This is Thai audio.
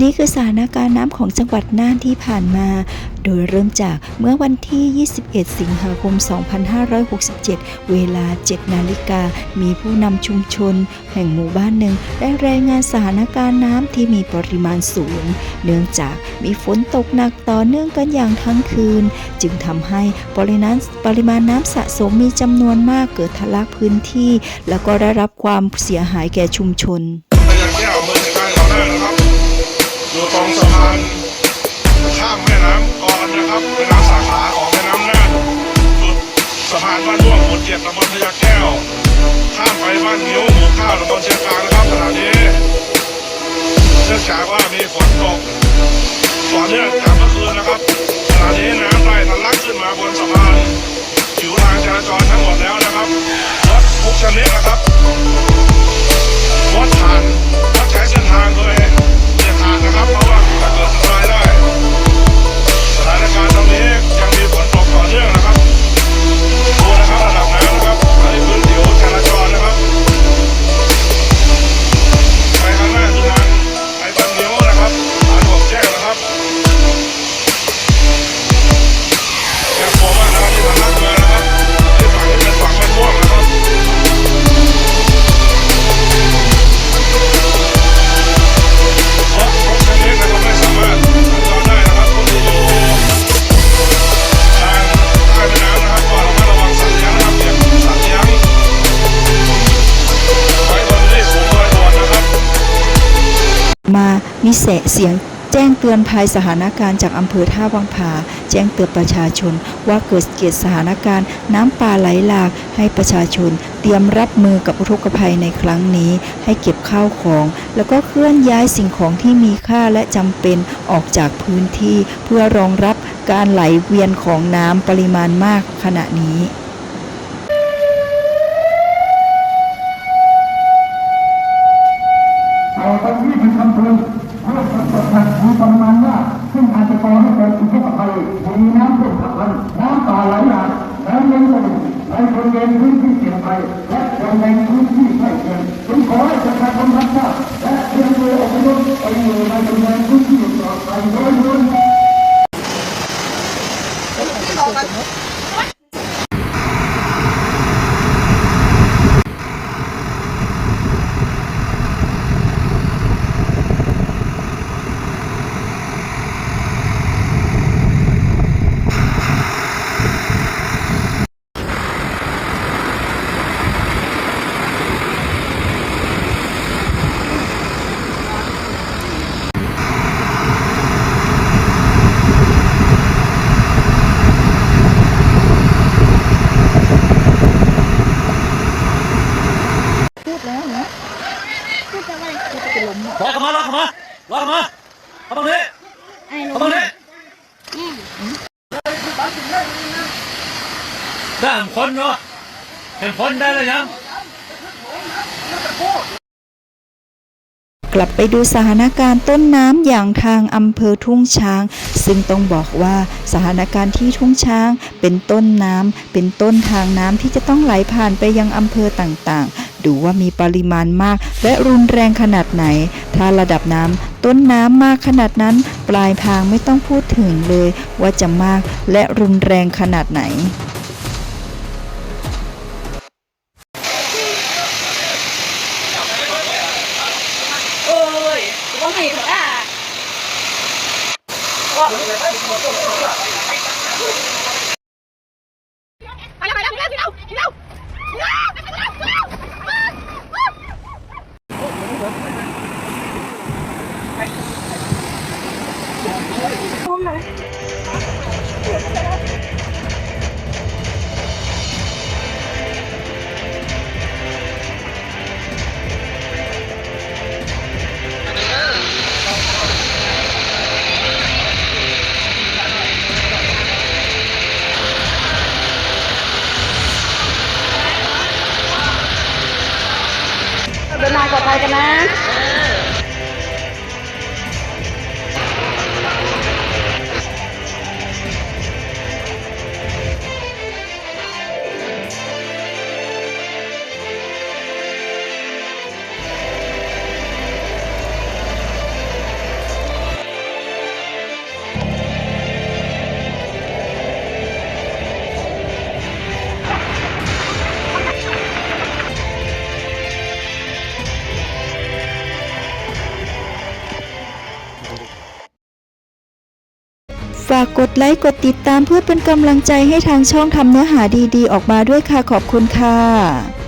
นี่คือสถานการณ์น้ำของจังหวัดน่านที่ผ่านมา โดยเริ่มจากเมื่อวันที่ 21 สิงหาคม 2567 เวลา 7 นาฬิกา มีผู้นำชุมชน แห่งหมู่บ้านหนึ่ง ได้รายงานสถานการณ์น้ำที่มีปริมาณสูง เนื่องจากมีฝนตกหนักต่อเนื่องกันอย่างทั้งคืน จึงทำให้ปริมาณปริมาณน้ำสะสมมีจำนวนมากเกิดทะลักพื้นที่ แล้วก็ได้รับความเสียหายแก่ชุมชน สะพานข้ามแม่น้ำกอนนะครับแม่น้ำสาขาของแม่น้ำน่านจุดสะพานบ้านม่วงหมู่เจ็ดตำบลพยาแก้ว ข้ามไปบ้านนิ้วหมู่เก้าตำบลเชียงกลางนะครับขณะนี้เนื่องจากว่ามีฝนตกต่อเนื่องจากเมื่อคืนนะครับขณะนี้น้ำได้ทะลักขึ้นมาบนสะพานผิวทางจราจรทั้งหมดแล้วนะครับรถทุกชนิดนะครับ มามีเสเสียงแจ้งเตือนภัยสถานการณ์จากอำเภอท่าวังผาแจ้งเตือนประชาชน ว่าเกิดเกิดสถานการณ์น้ำป่าไหลหลากให้ประชาชน เตรียมรับมือกับอุทกภัยในครั้งนี้ ให้เก็บข้าวของ แล้วก็เคลื่อนย้ายสิ่งของที่มีค่าและจำเป็นออกจากพื้นที่ เพื่อรองรับการไหลเวียนของน้ำปริมาณมากขณะนี้ แต่ตอนนี้เป็นคำเตือนเพื่อฝนตกหนักมีปริมาณมากซึ่งอาจจะก่อให้เกิดอุทกภัยมีน้ำท่วมฉับพลันน้ำป่าไหลหลากน้ำล้นตลิ่ง ในบริเวณพื้นที่เสี่ยงภัยและบริเวณพื้นที่ใกล้เคียงจึงขอให้ประชาชนรับทราบและเตรียมตัวอพยพไปอยู่ในบริเวณพื้นที่ปลอดภัยโดยรวม พูดแปลว่าอะไรพูดจะล้ม รอเข้ามารอเข้ามารอเข้ามาเข้าตรงนี้ไอ้เข้าล้ตรมงนี้ได้เห็นคนเนาะเห็นคนได้เลยยังกลับไปดูสถานการณ์ต้นน้ำอย่างทางอำเภอทุ่งช้าง ซึ่งต้องบอกว่าสถานการณ์ที่ทุ่งช้าง เป็นต้นน้ำเป็นต้นทางน้ำที่จะต้องไหลผ่านไปยังอำเภอต่างๆ ดูว่ามีปริมาณมากและรุนแรงขนาดไหน ถ้าระดับน้ำ ต้นน้ำมากขนาดนั้น ปลายทางไม่ต้องพูดถึงเลยว่าจะมากและรุนแรงขนาดไหนโอ้ยก็ไม่ถูกอะ กันนะ ฝากกดไลค์กดติดตามเพื่อเป็นกำลังใจให้ทางช่องทำเนื้อหาดีๆ ออกมาด้วยค่ะขอบคุณค่ะ